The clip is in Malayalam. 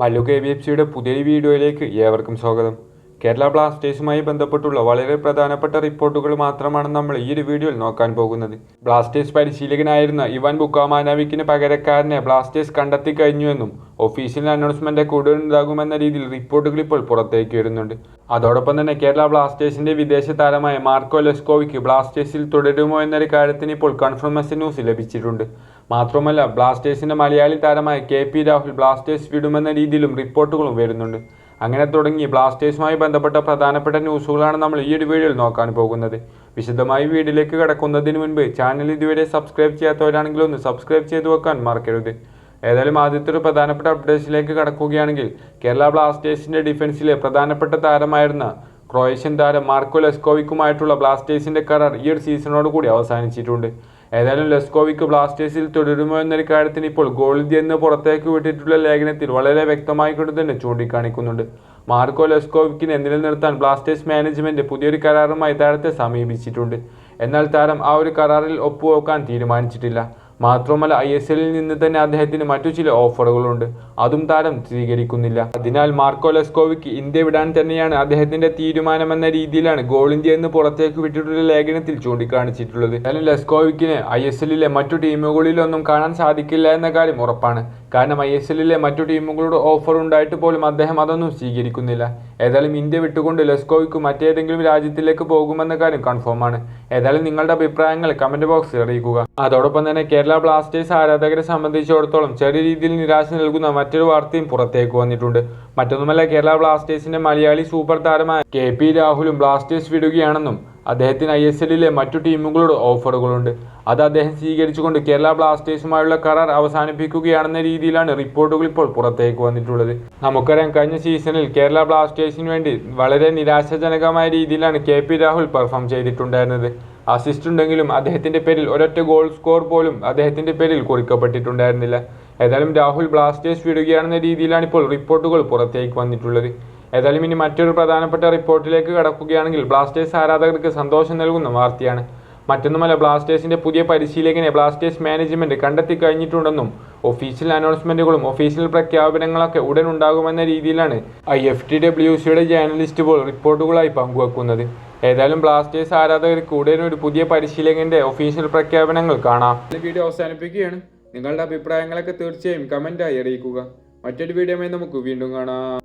മല്ലു കെ ബി എഫ് സിയുടെ പുതിയൊരു വീഡിയോയിലേക്ക് ഏവർക്കും സ്വാഗതം. കേരള ബ്ലാസ്റ്റേഴ്സുമായി ബന്ധപ്പെട്ടുള്ള വളരെ പ്രധാനപ്പെട്ട റിപ്പോർട്ടുകൾ മാത്രമാണ് നമ്മൾ ഈ ഒരു വീഡിയോയിൽ നോക്കാൻ പോകുന്നത്. ബ്ലാസ്റ്റേഴ്സ് പരിശീലകനായിരുന്ന ഇവാൻ ബുക്കാമാനാവിക്കിന് പകരക്കാരനെ ബ്ലാസ്റ്റേഴ്സ് കണ്ടെത്തി കഴിഞ്ഞുവെന്നും ഒഫീഷ്യൽ അനൗൺസ്മെന്റ് കൂടുതൽ ഉണ്ടാകുമെന്ന രീതിയിൽ റിപ്പോർട്ടുകൾ ഇപ്പോൾ പുറത്തേക്ക് വരുന്നുണ്ട്. അതോടൊപ്പം തന്നെ കേരള ബ്ലാസ്റ്റേഴ്സിന്റെ വിദേശ താരമായ മാർക്കോ ലെസ്കോവിക്ക് ബ്ലാസ്റ്റേഴ്സിൽ തുടരുമോ എന്നൊരു കാര്യത്തിന് ഇപ്പോൾ കൺഫർമേഷൻ ന്യൂസ് ലഭിച്ചിട്ടുണ്ട്. മാത്രമല്ല ബ്ലാസ്റ്റേഴ്സിന്റെ മലയാളി താരമായ കെ പി രാഹുൽ ബ്ലാസ്റ്റേഴ്സ് വിടുമെന്ന രീതിയിലും റിപ്പോർട്ടുകളും വരുന്നുണ്ട്. അങ്ങനെ തുടങ്ങി ബ്ലാസ്റ്റേഴ്സുമായി ബന്ധപ്പെട്ട പ്രധാനപ്പെട്ട ന്യൂസുകളാണ് നമ്മൾ ഈ ഒരു വീഡിയോയിൽ നോക്കാൻ പോകുന്നത്. വിശദമായി വീഡിയോയിലേക്ക് കടക്കുന്നതിന് മുൻപ് ചാനൽ ഇതുവരെ സബ്സ്ക്രൈബ് ചെയ്യാത്തവരാണെങ്കിൽ ഒന്ന് സബ്സ്ക്രൈബ് ചെയ്തു വെക്കാൻ മറക്കരുത്. ഏതായാലും ആദ്യത്തെ ഒരു പ്രധാനപ്പെട്ട അപ്ഡേറ്റ്സിലേക്ക് കടക്കുകയാണെങ്കിൽ കേരള ബ്ലാസ്റ്റേഴ്സിന്റെ ഡിഫൻസിലെ പ്രധാനപ്പെട്ട താരമായിരുന്ന ക്രൊയേഷ്യൻ താരം മാർക്കോ ലെസ്കോവിക്കുമായിട്ടുള്ള ബ്ലാസ്റ്റേഴ്സിന്റെ കരാർ ഈ ഒരു സീസണോട് കൂടി അവസാനിച്ചിട്ടുണ്ട്. ഏതായാലും ലെസ്കോവിക്ക് ബ്ലാസ്റ്റേഴ്സിൽ തുടരുമോ എന്നൊരു കാര്യത്തിന് ഇപ്പോൾ ഗോൾഡ് എന്ന് പുറത്തേക്ക് വിട്ടിട്ടുള്ള ലേഖനത്തിൽ വളരെ വ്യക്തമായി കൊണ്ട് തന്നെ ചൂണ്ടിക്കാണിക്കുന്നുണ്ട്. മാർക്കോ ലെസ്കോവിക്കിനെ നിലനിർത്താൻ ബ്ലാസ്റ്റേഴ്സ് മാനേജ്മെന്റ് പുതിയൊരു കരാറുമായി താരത്തെ സമീപിച്ചിട്ടുണ്ട്. എന്നാൽ താരം ആ ഒരു കരാറിൽ ഒപ്പുവെക്കാൻ തീരുമാനിച്ചിട്ടില്ല. മാത്രമല്ല ഐ എസ് എല്ലിൽ നിന്ന് തന്നെ അദ്ദേഹത്തിന് മറ്റു ചില ഓഫറുകളുണ്ട്. അതും താരം സ്വീകരിക്കുന്നില്ല. അതിനാൽ മാർക്കോ ലെസ്കോവിക്ക് ഇന്ത്യ വിടാൻ തന്നെയാണ് അദ്ദേഹത്തിന്റെ തീരുമാനമെന്ന രീതിയിലാണ് ഗോൾ ഇന്ത്യ എന്ന് പുറത്തേക്ക് വിട്ടിട്ടുള്ള ലേഖനത്തിൽ ചൂണ്ടിക്കാണിച്ചിട്ടുള്ളത്. എന്നാലും ലെസ്കോവിക്കിന് ഐ എസ് എല്ലിലെ മറ്റു ടീമുകളിലൊന്നും കാണാൻ സാധിക്കില്ല എന്ന കാര്യം ഉറപ്പാണ്. കാരണം ഐ എസ് എല്ലിലെ മറ്റു ടീമുകളോട് ഓഫർ ഉണ്ടായിട്ട് പോലും അദ്ദേഹം അതൊന്നും സ്വീകരിക്കുന്നില്ല. ഏതായാലും ഇന്ത്യ വിട്ടുകൊണ്ട് ലെസ്കോയ്ക്ക് മറ്റേതെങ്കിലും രാജ്യത്തിലേക്ക് പോകുമെന്ന കാര്യം കൺഫേം ആണ്. ഏതായാലും നിങ്ങളുടെ അഭിപ്രായങ്ങൾ കമന്റ് ബോക്സിൽ അറിയിക്കുക. അതോടൊപ്പം തന്നെ കേരള ബ്ലാസ്റ്റേഴ്സ് ആരാധകരെ സംബന്ധിച്ചിടത്തോളം ചെറിയ രീതിയിൽ നിരാശ നൽകുന്ന മറ്റൊരു വാർത്തയും പുറത്തേക്ക് വന്നിട്ടുണ്ട്. മറ്റൊന്നുമല്ല കേരള ബ്ലാസ്റ്റേഴ്സിന്റെ മലയാളി സൂപ്പർ താരമായ കെ പി രാഹുലും ബ്ലാസ്റ്റേഴ്സ് വിടുകയാണെന്നും അദ്ദേഹത്തിന് ഐ എസ് എല്ലിലെ മറ്റു ടീമുകളോട് ഓഫറുകളുണ്ട്. അത് അദ്ദേഹം സ്വീകരിച്ചുകൊണ്ട് കേരള ബ്ലാസ്റ്റേഴ്സുമായുള്ള കരാർ അവസാനിപ്പിക്കുകയാണെന്ന രീതിയിലാണ് റിപ്പോർട്ടുകൾ ഇപ്പോൾ പുറത്തേക്ക് വന്നിട്ടുള്ളത്. നമുക്കറിയാം കഴിഞ്ഞ സീസണിൽ കേരള ബ്ലാസ്റ്റേഴ്സിന് വേണ്ടി വളരെ നിരാശാജനകമായ രീതിയിലാണ് കെ പി രാഹുൽ പെർഫോം ചെയ്തിട്ടുണ്ടായിരുന്നത്. അസിസ്റ്റ് ഉണ്ടെങ്കിലും അദ്ദേഹത്തിന്റെ പേരിൽ ഒരൊറ്റ ഗോൾ സ്കോർ പോലും അദ്ദേഹത്തിന്റെ പേരിൽ കുറിക്കപ്പെട്ടിട്ടുണ്ടായിരുന്നില്ല. ഏതായാലും രാഹുൽ ബ്ലാസ്റ്റേഴ്സ് വിടുകയാണെന്ന രീതിയിലാണ് ഇപ്പോൾ റിപ്പോർട്ടുകൾ പുറത്തേക്ക് വന്നിട്ടുള്ളത്. ഏതായാലും ഇനി മറ്റൊരു പ്രധാനപ്പെട്ട റിപ്പോർട്ടിലേക്ക് കടക്കുകയാണെങ്കിൽ ബ്ലാസ്റ്റേഴ്സ് ആരാധകർക്ക് സന്തോഷം നൽകുന്ന വാർത്തയാണ്. മറ്റൊന്നുമല്ല ബ്ലാസ്റ്റേഴ്സിന്റെ പുതിയ പരിശീലകനെ ബ്ലാസ്റ്റേഴ്സ് മാനേജ്മെന്റ് കണ്ടെത്തി കഴിഞ്ഞിട്ടുണ്ടെന്നും ഒഫീഷ്യൽ അനൗൺസ്മെന്റുകളും ഒഫീഷ്യൽ പ്രഖ്യാപനങ്ങളൊക്കെ ഉടൻ ഉണ്ടാകുമെന്ന രീതിയിലാണ് ഐ എഫ് ടി ഡബ്ല്യു സിയുടെ ജേർണലിസ്റ്റ് പോൾ റിപ്പോർട്ടുകളായി പങ്കുവെക്കുന്നത്. ഏതായാലും ബ്ലാസ്റ്റേഴ്സ് ആരാധകർക്ക് ഉടൻ ഒരു പുതിയ പരിശീലകന്റെ ഒഫീഷ്യൽ പ്രഖ്യാപനങ്ങൾ കാണാം. വീഡിയോ അവസാനിപ്പിക്കുകയാണ്. നിങ്ങളുടെ അഭിപ്രായങ്ങളൊക്കെ തീർച്ചയായും കമന്റായി അറിയിക്കുക. മറ്റൊരു വീഡിയോ നമുക്ക് വീണ്ടും കാണാം.